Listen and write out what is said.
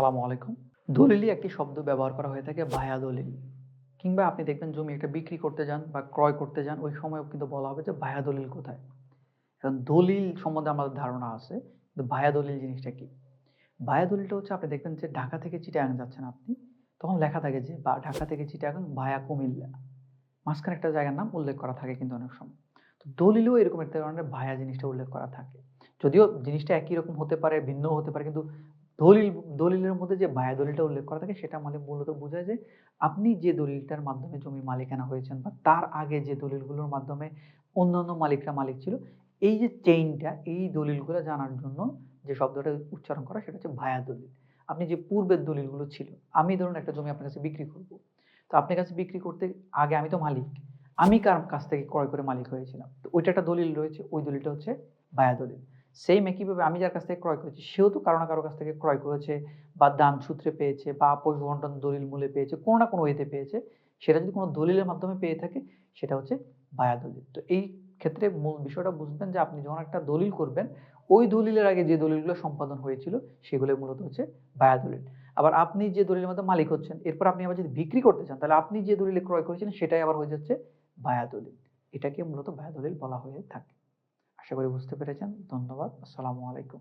আসসালামু আলাইকুম। দলিলই একটি শব্দ ব্যবহার করা হয়ে থাকে ভায়া দলিল। কিংবা আপনি দেখবেন জমি একটা বিক্রি করতে যান বা ক্রয় করতে যান, ওই সময় কিন্তু বলা হবে যে ভায়া দলিল কোথায়? এখন দলিল সম্বন্ধে আমাদের ধারণা আছে, কিন্তু ভায়া দলিল জিনিসটা কি? ভায়া দলিলটা হচ্ছে আপনি দেখবেন যে ঢাকা থেকে চিটাগাং যাচ্ছেন আপনি, তখন লেখা থাকে যে বা ঢাকা থেকে চিটাগাং ভায়া কুমিল্লা। মাঝখানে একটা জায়গার নাম উল্লেখ করা থাকে কিন্তু অনেক সময়। তো দলিলেও এরকম একটা ধরনের ভায়া জিনিসটা উল্লেখ করা থাকে। যদিও জিনিসটা একই রকম হতে পারে, ভিন্ন হতে পারে, কিন্তু দলিল, দলিলের মধ্যে যে ভায়া দলিলটা উল্লেখ করা থাকে সেটা মানে মূলত বোঝায় যে আপনি যে দলিলটার মাধ্যমে জমি মালিকানা হয়েছেন বা তার আগে যে দলিলগুলোর মাধ্যমে অন্যান্য মালিকরা মালিক ছিল, এই যে চেইনটা এই দলিলগুলো জানার জন্য যে শব্দটা উচ্চারণ করা সেটা হচ্ছে ভায়া দলিল। আপনি যে পূর্বের দলিলগুলো ছিল, আমি ধরুন একটা জমি আপনার কাছে বিক্রি করব, তো আপনার কাছে বিক্রি করতে আগে আমি তো মালিক, আমি কার কাছ থেকে ক্রয় করে মালিক হয়েছিলাম? তো ওইটা একটা দলিল রয়েছে, ওই দলিলটা হচ্ছে ভায়া দলিল। সেম একইভাবে আমি যার কাছ থেকে ক্রয় করেছি, সেও তো কারও না কারও কাছ থেকে ক্রয় করেছে বা দান সূত্রে পেয়েছে বা আপোষ বন্টন দলিল মূলে পেয়েছে, কোনো না কোনো ওয়েতে পেয়েছে। সেটা যদি কোনো দলিলের মাধ্যমে পেয়ে থাকে, সেটা হচ্ছে বায়া দলিল। তো এই ক্ষেত্রে মূল বিষয়টা বুঝবেন যে আপনি যখন একটা দলিল করবেন, ওই দলিলের আগে যে দলিলগুলো সম্পাদন হয়েছিল, সেগুলো মূলত হচ্ছে বায়া দলিল। আবার আপনি যে দলিলের মধ্যে মালিক হচ্ছেন, এরপর আপনি আবার যদি বিক্রি করতে চান, তাহলে আপনি যে দলিলে ক্রয় করেছেন সেটাই আবার হয়ে যাচ্ছে বায়া দলিল। এটাকে মূলত বায়া দলিল বলা হয়ে থাকে। আশা করি বুঝতে পেরেছেন। ধন্যবাদ। আসসালামু আলাইকুম।